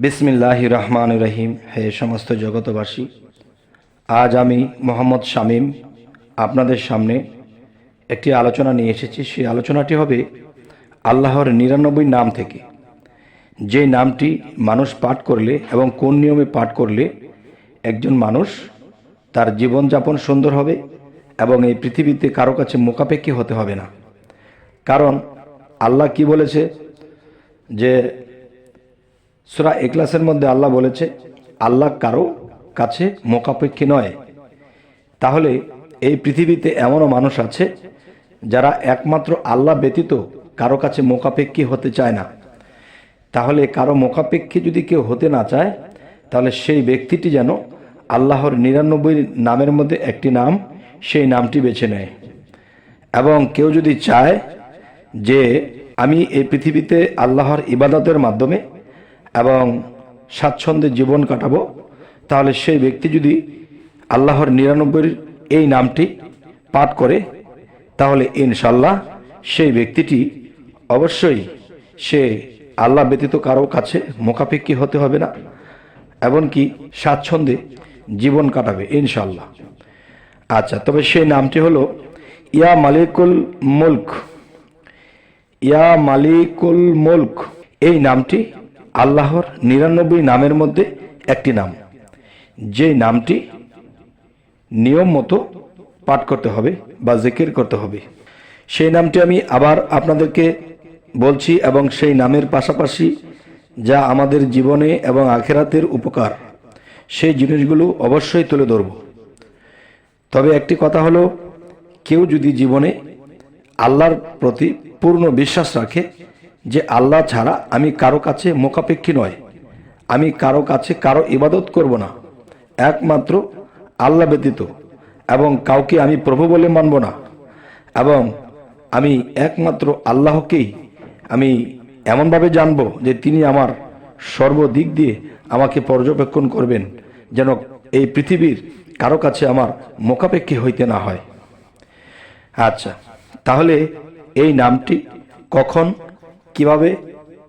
বিসমিল্লাহ রহমান রহিম। হে সমস্ত জগতবাসী আজ আমি মোহাম্মদ শামীম আপনাদের সামনে একটি আলোচনা নিয়ে এসেছি। সেই আলোচনাটি হবে আল্লাহর নিরানব্বই নাম থেকে। যে নামটি মানুষ পাঠ করলে এবং কোন নিয়মে পাঠ করলে একজন মানুষ তার জীবনযাপন সুন্দর হবে এবং এই পৃথিবীতে কারও কাছে মোকাপেক্ষী হতে হবে না। কারণ আল্লাহ কি বলেছে? যে সুরা এক্লাসের মধ্যে আল্লাহ বলেছে, আল্লাহ কারও কাছে মোকাপেক্ষী নয়। তাহলে এই পৃথিবীতে এমনও মানুষ আছে, যারা একমাত্র আল্লাহ ব্যতীত কারও কাছে মোকাপেক্ষী হতে চায় না। তাহলে কারও মোকাপেক্ষী যদি কেউ হতে না চায়, তাহলে সেই ব্যক্তিটি যেন আল্লাহর নিরানব্বই নামের মধ্যে একটি নাম, সেই নামটি বেছে নেয়। এবং কেউ যদি চায় যে, আমি এই পৃথিবীতে আল্লাহর ইবাদতের মাধ্যমে এবং স্বাচ্ছন্দ্যে জীবন কাটাবো, তাহলে সেই ব্যক্তি যদি আল্লাহর নিরানব্বই এই নামটি পাঠ করে, তাহলে ইনশাল্লাহ সেই ব্যক্তিটি অবশ্যই সে আল্লাহ ব্যতীত কারও কাছে মোকাপেক্ষী হতে হবে না, এমনকি স্বাচ্ছন্দ্যে জীবন কাটাবে ইনশাল্লাহ আচ্ছা তবে সেই নামটি হলো ইয়া মালিকুল মুলক। ইয়া মালিকুল মুলক, এই নামটি আল্লাহর নিরানব্বই নামের মধ্যে একটি নাম। যে নামটি নিয়ম মতো পাঠ করতে হবে বা জিকির করতে হবে। সেই নামটি আমি আবার আপনাদেরকে বলছি এবং সেই নামের পাশাপাশি যা আমাদের জীবনে এবং আখেরাতের উপকার, সেই জিনিসগুলো অবশ্যই তুলে ধরব। তবে একটি কথা হলো, কেউ যদি জীবনে আল্লাহর প্রতি পূর্ণ বিশ্বাস রাখে যে আল্লাহ ছাড়া আমি কারও কাছে মোকাপেক্ষী নয়। আমি কারও কাছে কারও ইবাদত করব না। একমাত্র আল্লাহ ব্যতীত এবং কাউকে আমি প্রভু বলে মানব না। এবং আমি একমাত্র আল্লাহকেই আমি এমনভাবে জানব যে তিনি আমার সর্বদিক দিয়ে আমাকে পর্যবেক্ষণ করবেন, যেন এই পৃথিবীর কারও কাছে আমার মোকাপেক্ষী হইতে না হয়। আচ্ছা তাহলে এই নামটি কখন কীভাবে,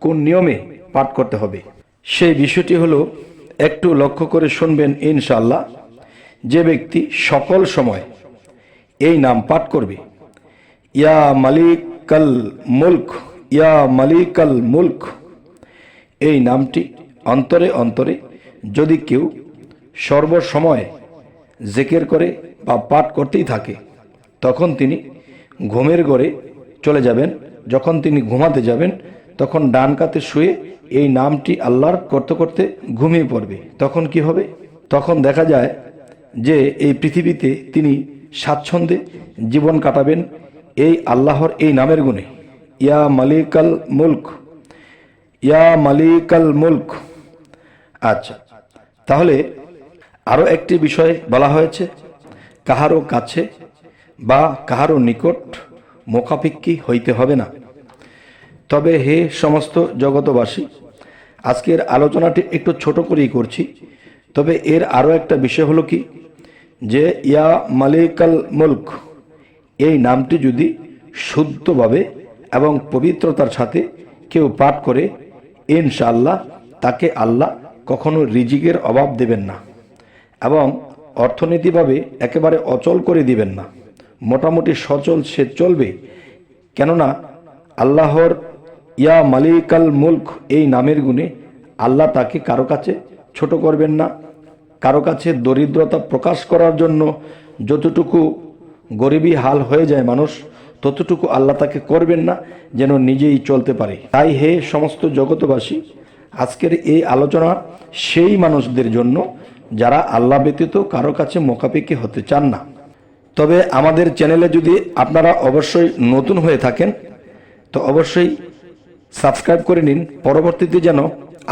কোন নিয়মে পাঠ করতে হবে। সেই বিষয়টি হলো, একটু লক্ষ্য করে শুনবেন ইনশাল্লাহ যে ব্যক্তি সকল সময় এই নাম পাঠ করবে। ইয়া মালিকাল মুলক, ইয়া মালিকাল মুলক। এই নামটি অন্তরে অন্তরে যদি কেউ সর্বসময় জেকের করে বা পাঠ করতেই থাকে, তখন তিনি ঘুমের ঘরে চলে যাবেন। যখন তিনি ঘুমাতে যাবেন, তখন ডান কাতে শুয়ে এই নামটি আল্লাহর করতে করতে ঘুমিয়ে পড়বে। তখন কি হবে? তখন দেখা যায় যে এই পৃথিবীতে তিনি স্বাচ্ছন্দ্যে জীবন কাটাবেন এই আল্লাহর এই নামের গুণে। ইয়া মালিকাল মুলক, ইয়া মালিকাল মুলক। আচ্ছা তাহলে আরও একটি বিষয় বলা হয়েছে, কাহারও কাছে বা কাহারও নিকট মোকাপেক্ষী হইতে হবে না। তবে হে সমস্ত জগতবাসী আজকের আলোচনাটি একটু ছোট করেই করছি। তবে এর আরও একটা বিষয় হলো কি, যে ইয়া মালিকাল মুলক, এই নামটি যদি শুদ্ধভাবে এবং পবিত্রতার সাথে কেউ পাঠ করে, ইনশাআল্লাহ তাকে আল্লাহ কখনো রিজিকের অভাব দেবেন না এবং অর্থনীতিভাবে একেবারে অচল করে দিবেন না। মোটামুটি সচল সে চলবে। কেননা আল্লাহর ইয়া মালিকাল মুলক এই নামের গুণে আল্লাহ তাকে কারও কাছে ছোট করবেন না। কারও কাছে দরিদ্রতা প্রকাশ করার জন্য যতটুকু গরিবী হাল হয়ে যায় মানুষ, ততটুকু আল্লাহ তাকে করবেন না, যেন নিজেই চলতে পারে। তাই হে সমস্ত জগতবাসী আজকের এই আলোচনা সেই মানুষদের জন্য যারা আল্লাহ ব্যতীত কারও কাছে মোকাপেক্ষি হতে চান না। তবে আমাদের চ্যানেলে যদি আপনারা অবশ্যই নতুন হয়ে থাকেন, তো অবশ্যই সাবস্ক্রাইব করে নিন। পরবর্তীতে যেন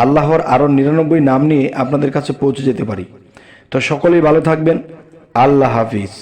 আল্লাহর আরও নিরানব্বই নাম নিয়ে আপনাদের কাছে পৌঁছে যেতে পারি। তো সকলেই ভালো থাকবেন। আল্লাহ হাফিজ।